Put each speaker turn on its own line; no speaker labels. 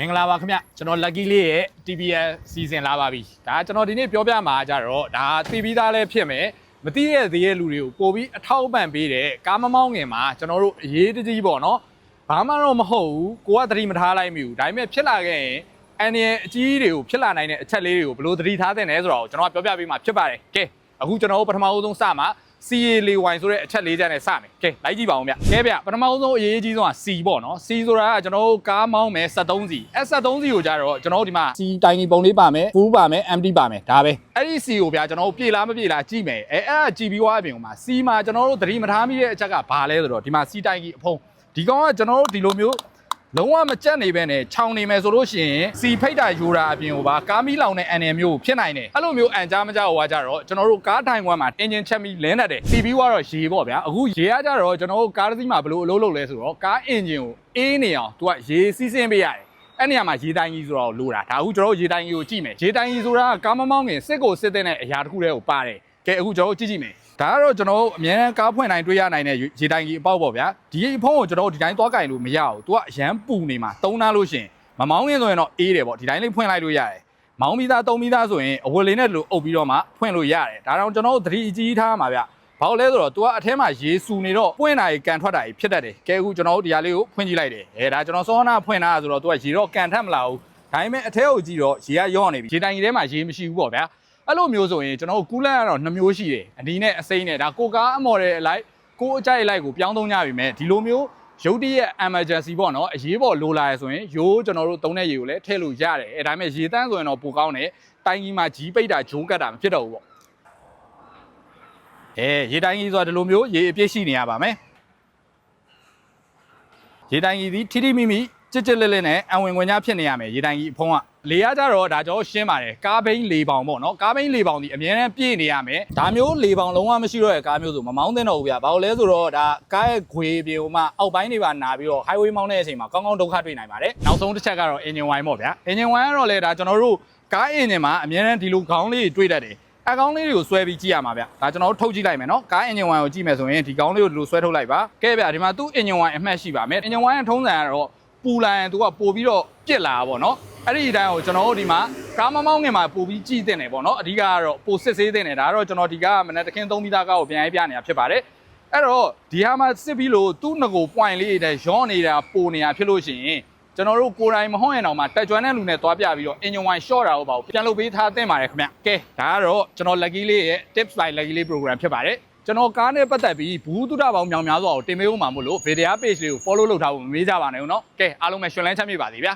မင်္ဂလာပါခင်ဗျကျွန်တော် lucky လေးရဲ့ TBL စီစဉ်လာပါပြီဒါကျွန်တော်ဒီနေ့ပြောပြမှာကြတော့ဒါသိပြီးသားလည်းဖြစ်မယ်မသိရသေးတဲ့လူတွေကိုပို့ပြီးအထောက်အပံ့ပေးတယ်ကားမမောင်းခင်မှာကျွန်တော်တို့အရေးတကြီးပေါ့နော်ဘာမှတော့မဟုတ်ဘူးကိုကသတိမထားလိုက်မိဘူးဒါပေမဲ့ဖြစ်လာခဲ့ရင်အန်ရဲ့အကြီးတွေကိုဖြစ်လာနိုင်တဲ့အချက်လေးတွေကိုဘယ်လိုသတိထားသင့်လဲဆိုတော့ကျွန်တော်ကပြောပြပေးမှာဖြစ်ပါတယ်ကဲအခုကျွန်တော်တို့ပထမဦးဆုံးစမှာ CA လေးဝိုင်ဆိုတဲ့အချက်လေးချက်နဲ့စမယ်ကဲလိုက်ကြည့်ပါဦးဗျကဲဗျပထမဦးဆုံးအရေးကြီးဆုံးက C ပေါ့နော် C ဆိုတာကကျွန်တော်တို့ကားမောင်းမယ်73စီအဲ73 စီကိုကြတော့ကျွန်တော်တို့ဒီမှာ C တိုင်ကြီးပုံလေးပါမယ်ဖူးပါမယ် MD ပါမယ်ဒါပဲအဲ့ဒီ C ကိုဗျကျွန်တော်တို့ပြေလားမပြေလားကြည့်မယ်အဲအဲ့ဒါကြည့်ပြီးွားအပြင်ကမှာ C မှာကျွန်တော်တို့သတိမထားမိတဲ့အချက်ကဘာလဲဆိုတော့ဒီမှာ C တိုင်ကြီးအဖုံးဒီကောင်ကကျွန်တော်တို့ဒီလိုမျိုး လုံးဝမကြက်နေပဲနဲ့ခြောင်နေမယ်ဆိုလို့ရှိရင်စီဖိတ်တာယူတာအပြင်ကိုပါကားမီးလောင်တဲ့အန်နယ်မျိုးဖြစ်နိုင်တယ်အဲ့လိုမျိုးအန်ကြားမကြဟောကြတော့ကျွန်တော်တို့ကားထိုင်ခွန်းမှာအင်ဂျင်ချက်ပြီးလင်းတတ်တယ်စီပြီးကတော့ရေပေါ့ဗျာအခုရေကကြတော့ကျွန်တော်တို့ကားတစ်စီးမှာဘယ်လိုအလုပ်လုပ်လဲဆိုတော့ကားအင်ဂျင်ကိုအေးနေအောင်သူကရေစီးဆင်းပေးရတယ်အဲ့နေရာမှာရေတိုင်းကြီးဆိုတော့လိုတာဒါအခုကျွန်တော်တို့ရေတိုင်းကြီးကိုကြည့်မယ်ရေတိုင်းကြီးဆိုတာကကားမမောင်းခင်စစ်ကိုစစ်တဲ့အရာတစ်ခုတည်းကိုပါတယ်ကဲအခုကျွန်တော်တို့ကြည့်ကြည့်မယ် ဒါကတော့ကျွန်တော်တို့အများအားကားဖွင့်တိုင်းတွေ့ရနိုင်တဲ့ရေတိုင်းကြီးအပေါက်ပေါ့ဗျာဒီအဖုံးကိုကျွန်တော်တို့ဒီတိုင်းသွားကင်လို့မရဘူးသူကအရန်ပူနေမှာတုံးနာလို့ရှရင်မမောင်းခင်ဆိုရင်တော့အေးတယ်ပေါ့ဒီတိုင်းလေးဖွင့်လိုက်လို့ရတယ်မောင်းပြီးသားတုံးပြီးသားဆိုရင်အဝတ်လေးနဲ့လို့အုပ်ပြီးတော့မှဖွင့်လို့ရတယ်ဒါတော့ကျွန်တော်တို့သတိအကြီးထားမှာဗျဘာလို့လဲဆိုတော့ तू ကအထဲမှာရေစူနေတော့ပွင့်တာကြီးကန်ထွက်တာကြီးဖြစ်တတ်တယ်ကဲအခုကျွန်တော်တို့ဒီဟာလေးကိုဖွင့်ကြည့်လိုက်တယ်အဲဒါကျွန်တော်စောနာဖွင့်တာဆိုတော့ तू ကရေတော့ကန်ထက်မလာဘူးဒါပေမဲ့အထဲကိုကြည့်တော့ရေကရော့နေပြီရေတိုင်ကြီးထဲမှာရေမရှိဘူးပေါ့ဗျာ အဲ့လိုမျိုးဆိုရင်ကျွန်တော်တို့ကူးလန့်ကတော့နှစ်မျိုးရှိတယ်အနီးနဲ့အစိမ်းနဲ့ဒါကိုကားအမော်တဲ့အလိုက်ကိုအကြိုက်အလိုက်ကိုပြောင်းသုံးကြပြီမဲ့ဒီလိုမျိုးရုတ်တရက် emergency ပေါ့နော်အရေးပေါ်လိုလာရဆိုရင်ရိုးကျွန်တော်တို့သုံးတဲ့ရေကိုလည်းထည့်လို့ရတယ်အဲဒါပေမဲ့ရေတန်းဆိုရင်တော့ပိုကောင်းတယ်တိုင်ကြီးမှာကြီးပိတ်တာဂျိုးကတ်တာမဖြစ်တော့ဘူးပေါ့အဲရေတိုင်းကြီးဆိုတာဒီလိုမျိုးရေအပြည့်ရှိနေရပါမယ်ရေတိုင်းကြီးဒီထိထိမိမိကြစ်ကြစ်လက်လက်နဲ့အဝင်ဝင်ညာဖြစ်နေရမယ်ရေတိုင်းကြီးအဖုံးက လေရကြတော့ဒါကြောရှင်းပါတယ်ကားဘိန်းလေပေါင်ပေါ့နော်ကားဘိန်းလေပေါင်ဒီအများနဲ့ပြည့်နေရမယ်ဒါမျိုးလေပေါင်လုံးဝမရှိတော့တဲ့ကားမျိုးဆိုမမောင်းသင့်တော့ဘူးဗျာဘာလို့လဲဆိုတော့ဒါကားရဲ့ခွေပြေမှာအောက်ပိုင်းတွေပါနာပြီးတော့ highway မောင်းတဲ့အချိန်မှာကောင်းကောင်းဒုက္ခတွေ့နိုင်ပါတယ်နောက်ဆုံးတစ်ချက်ကတော့ engine wine ပေါ့ဗျာ engine wine ကတော့လေဒါကျွန်တော်တို့ကား engine မှာအများနဲ့ဒီလိုခေါင်းလေးတွေတွေ့တတ်တယ်အကောင်းလေးတွေကိုဆွဲပြီးကြည့်ရမှာဗျဒါကျွန်တော်တို့ထုတ်ကြည့်လိုက်မယ်နော်ကား engine wine ကိုကြည့်မယ်ဆိုရင်ဒီကောင်းလေးကိုဒီလိုဆွဲထုတ်လိုက်ပါကဲဗျဒီမှာသူ့ engine wine အမှတ်ရှိပါမယ် engine wine ကထုံးစံကတော့ပူလာရင်သူကပို့ပြီးတော့ပြစ်လာတာပေါ့နော် အဲ့ဒီအတိုင်းကိုကျွန်တော်တို့ဒီမှာကားမမောင်းခင်မှာပို့ပြီးကြည့်တင်တယ်ပေါ့နော်အဓိကကတော့ပို့စစ်ဆေးတင်တယ်ဒါကတော့ကျွန်တော်ဒီကမနေ့တခင်းသုံးပြီးသားကားကိုပြန်ရေးပြနေတာဖြစ်ပါတယ်အဲ့တော့ဒီဟာမှာစစ်ပြီးလို့သူ့ငကို point လေးတွေရောနေတာပိုနေတာဖြစ်လို့ရှိရင်ကျွန်တော်တို့ကိုယ်တိုင်မဟုတ်ရင်တော့မှတက်ကြွတဲ့လူနဲ့သွားပြပြီးတော့ engine wine short တာဟုတ်ပါဘူးပြန်လုပ်ပေးထားတင်ပါတယ်ခင်ဗျကဲဒါကတော့ကျွန်တော် lucky လေးရဲ့ tips by lucky လေး program ဖြစ်ပါတယ်ကျွန်တော်ကားနဲ့ပတ်သက်ပြီးဘူးတုဒပေါင်းမြောင်များစွာကိုတင်ပေးဖို့မှာမို့လို့ video page လေးကို follow လုပ်ထားဖို့မမေ့ကြပါနဲ့ဦးเนาะကဲအားလုံးပဲရှင်လန်းချမ်းမြေပါစေဗျာ